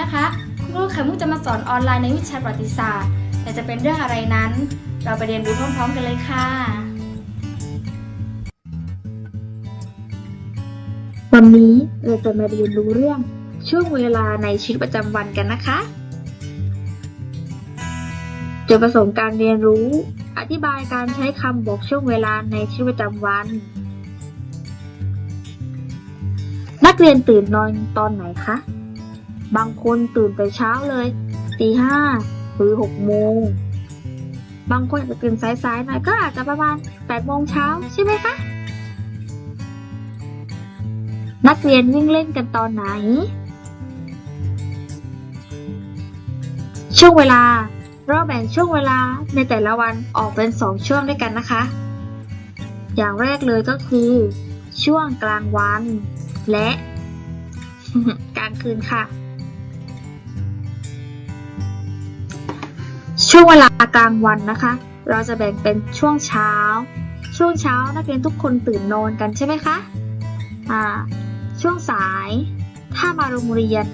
นะคะคุณครูไข่มุกจะมาสอนออนไลน์ในวิชาประวัติศาสตร์ แต่จะเป็นเรื่องอะไรนั้น เราไปเรียนรู้พร้อม ๆ กันเลยค่ะ วันนี้เราจะมาเรียนรู้เรื่องช่วงเวลาในชีวิตประจำวันกันนะคะจุดประสงค์การเรียนรู้ อธิบายการใช้คำบอกช่วงเวลาในชีวิตประจำวัน นักเรียนตื่นนอนตอนไหนคะ บางคนตื่นแต่เช้าเลยตีห้าหรือหกโมง บางคนอาจจะตื่นสายๆหน่อยก็อาจจะประมาณแปดโมงเช้าใช่ไหมคะ นักเรียนวิ่งเล่นกันตอนไหน ช่วงเวลา เราแบ่งช่วงเวลาในแต่ละวันออกเป็นสองช่วงด้วยกันนะคะ อย่างแรกเลยก็คือ ช่วงกลางวัน และกลางคืนค่ะ ช่วงเวลากลางวันนะคะ เราจะแบ่งเป็นช่วงเช้า ช่วงเช้านักเรียนทุกคนตื่นนอนกันใช่ไหมคะอ่าช่วงสาย ถ้ามาโรงเรียน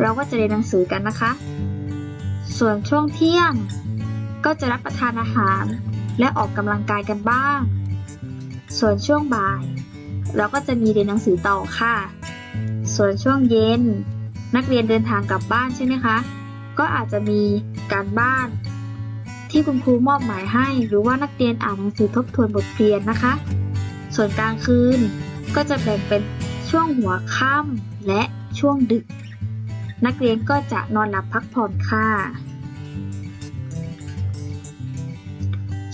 เราก็จะเรียนหนังสือกันนะคะ ส่วนช่วงเที่ยง ก็จะรับประทานอาหาร และออกกำลังกายกันบ้าง ส่วนช่วงบ่าย เราก็จะมีเรียนหนังสือต่อค่ะ ส่วนช่วงเย็น นักเรียนเดินทางกลับบ้านใช่ไหมคะก็อาจจะมีการบ้าน ที่คุณครูมอบหมายให้ หรือว่านักเรียนอ่านหนังสือทบทวนบทเรียนนะคะ ส่วนกลางคืนก็จะแบ่งเป็นช่วงหัวค่ำและช่วงดึก นักเรียนก็จะนอนหลับพักผ่อนค่ะ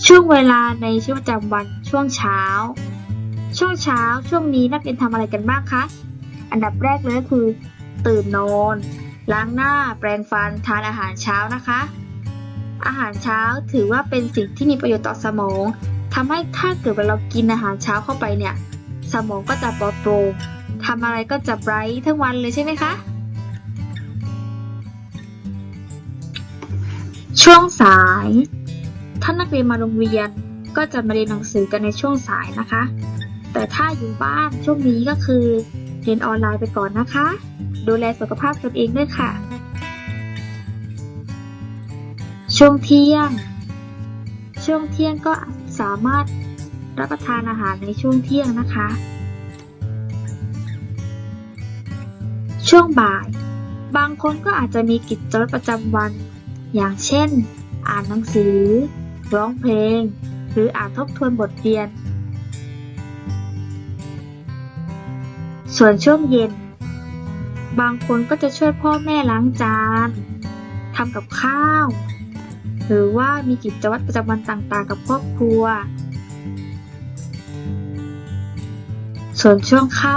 ช่วงเวลาในชีวิตประจำวันช่วงเช้า ช่วงเช้าช่วงนี้นักเรียนทำอะไรกันบ้างคะอันดับแรกเลยก็คือ ตื่นนอน ล้างหน้า แปรงฟันทานอาหารเช้านะคะ อาหารเช้าถือว่าเป็นสิ่งที่มีประโยชน์ต่อสมองทำให้ถ้าเกิดว่าเรากินอาหารเช้าเข้าไปเนี่ย สมองก็จะปลอดโปร่งทำอะไรก็จะไบรท์ทั้งวันเลยใช่ไหมคะช่วงสายถ้านักเรียนมาโรงเรียนก็จะมาเรียนหนังสือกันในช่วงสายนะคะ แต่ถ้าอยู่บ้านช่วงนี้ก็คือเรียนออนไลน์ไปก่อนนะคะ ดูแลสุขภาพตนเองด้วยค่ะ ช่วงเที่ยง ช่วงเที่ยงก็สามารถรับประทานอาหารในช่วงเที่ยงนะคะ ช่วงบ่าย บางคนก็อาจจะมีกิจวัตรประจำวัน อย่างเช่น อ่านหนังสือ ร้องเพลง หรืออ่านทบทวนบทเรียน ส่วนช่วงเย็น บางคนก็จะช่วยพ่อแม่ล้างจานทำกับข้าว หรือว่ามีกิจวัตรประจำวันต่างๆ กับครอบครัว ส่วนช่วงค่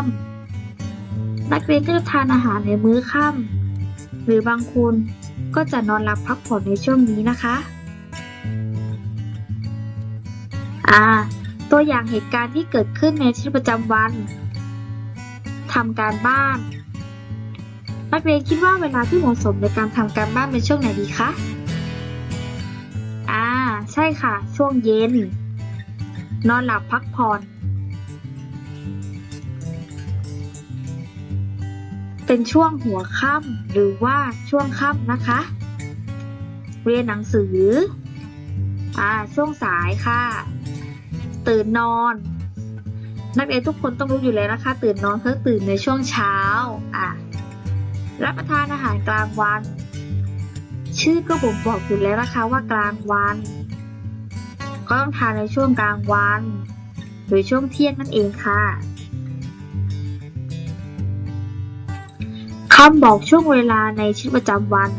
ำนักเรียนก็จะทานอาหารในมื้อค่ำหรือบางคนก็จะนอนหลับพักผ่อนในช่วงนี้นะคะอ่าตัวอย่างเหตุการณ์ที่เกิดขึ้นในชีวิตประจำวันทำการบ้านนักเรียนคิดว่าเวลาที่เหมาะสมในการทำการบ้านเป็นช่วงไหนดีคะ ใช่ค่ะ ช่วงเย็น นอนหลับพักผ่อนเป็นช่วงหัวค่ำหรือว่าช่วงค่ำนะคะ เรียนหนังสือ อ่า ช่วงสายค่ะ ตื่นนอน นักเรียนทุกคนต้องรู้อยู่แล้วนะคะ ตื่นนอนเพื่อตื่นในช่วงเช้า อะรับประทานอาหารกลางวัน ชื่อก็บ่งบอกอยู่แล้วนะคะว่ากลางวัน ก็ต้องทานในช่วงกลางวัน หรือช่วงเที่ยงนั่นเองค่ะคำบอกช่วงเวลาในชีวิตประจำวัน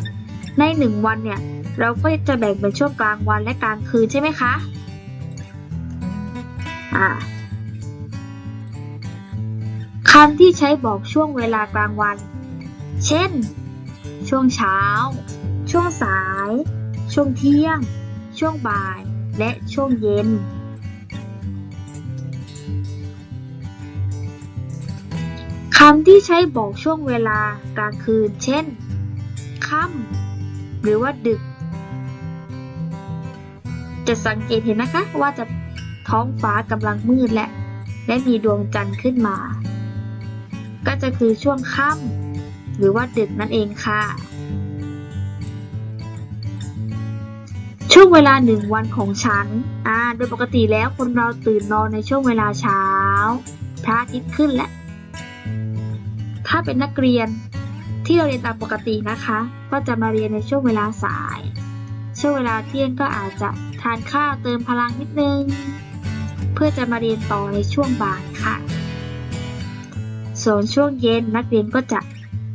ในหนึ่งวันเนี่ย เราก็จะแบ่งเป็นช่วงกลางวันและกลางคืนใช่ไหมคะอ่าคำที่ใช้บอกช่วงเวลากลางวัน เช่น ช่วงเช้า ช่วงสาย ช่วงเที่ยง ช่วงบ่าย และช่วงเย็นคำที่ใช้บอกช่วงเวลากลางคืน เช่น ค่ำหรือว่าดึก จะสังเกตเห็นนะคะว่าจะท้องฟ้ากำลังมืดและ และมีดวงจันทร์ขึ้นมา ก็จะคือช่วงค่ำหรือว่าดึกนั่นเองค่ะ ช่วงเวลาหนึ่งวันของฉัน อ่า โดยปกติแล้วคนเราตื่นนอนในช่วงเวลาเช้า พระอาทิตย์ขึ้นแล้วถ้าเป็นนักเรียนที่เราเรียนตามปกตินะคะ ก็จะมาเรียนในช่วงเวลาสาย ช่วงเวลาเที่ยงก็อาจจะทานข้าวเติมพลังนิดนึง เพื่อจะมาเรียนต่อในช่วงบ่ายค่ะ ส่วนช่วงเย็นนักเรียนก็จะ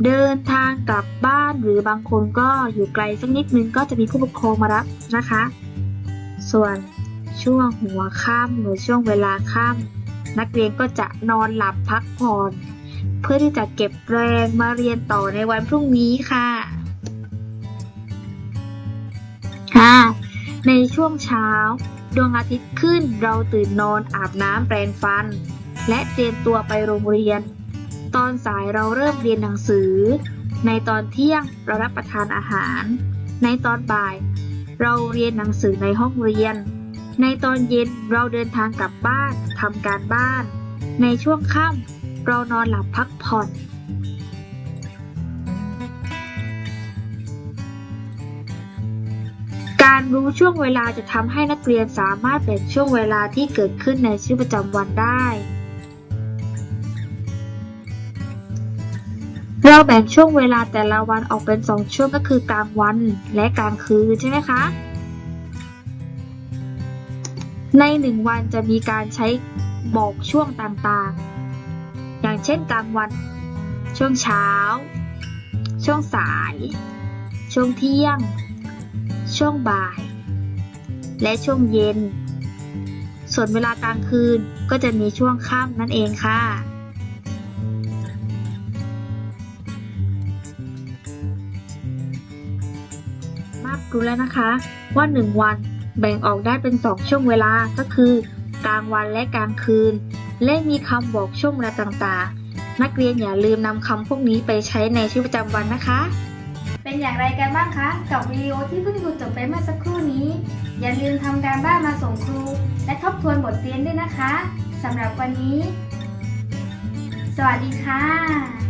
เดินทางกลับบ้านหรือบางคนก็อยู่ไกลสักนิดนึงก็จะมีผู้ปกครองมารับนะคะ ส่วนช่วงหัวค่ำหรือช่วงเวลาค่ำนักเรียนก็จะนอนหลับพักผ่อน เพื่อที่จะเก็บแรงมาเรียนต่อในวันพรุ่งนี้ค่ะอ่าในช่วงเช้า ดวงอาทิตย์ขึ้นเราตื่นนอนอาบน้ำแปรงฟัน และเตรียมตัวไปโรงเรียน ตอนสายเราเริ่มเรียนหนังสือ ในตอนเที่ยงเรารับประทานอาหาร ในตอนบ่าย เราเรียนหนังสือในห้องเรียน ในตอนเย็นเราเดินทางกลับบ้านทำการบ้าน ในช่วงค่ำเรานอนหลับพักผ่อนการรู้ช่วงเวลาจะทำให้นักเรียนสามารถแบ่งช่วงเวลาที่เกิดขึ้นในชีวิตประจำวันได้ เราแบ่งช่วงเวลาแต่ละวันออกเป็นสองช่วงก็คือกลางวันและกลางคืนใช่ไหมคะ ในหนึ่งวันจะมีการใช้บอกช่วงต่างๆ อย่างเช่นกลางวัน ช่วงเช้า ช่วงสาย ช่วงเที่ยง ช่วงบ่าย และช่วงเย็น ส่วนเวลากลางคืนก็จะมีช่วงค่ำนั่นเองค่ะ มากรู้แล้วนะคะว่าหนึ่งวันแบ่งออกได้เป็นสองช่วงเวลาก็คือกลางวันและกลางคืน และมีคำบอกช่วงเวลาต่างๆ นักเรียนอย่าลืมนำคำพวกนี้ไปใช้ในชีวิตประจำวันนะคะ เป็นอย่างไรกันบ้างคะกับวิดีโอที่เพิ่งดูจบไปเมื่อสักครู่นี้ อย่าลืมทำการบ้านมาส่งครู และทบทวนบทเรียนด้วยนะคะสำหรับวันนี้ สวัสดีค่ะ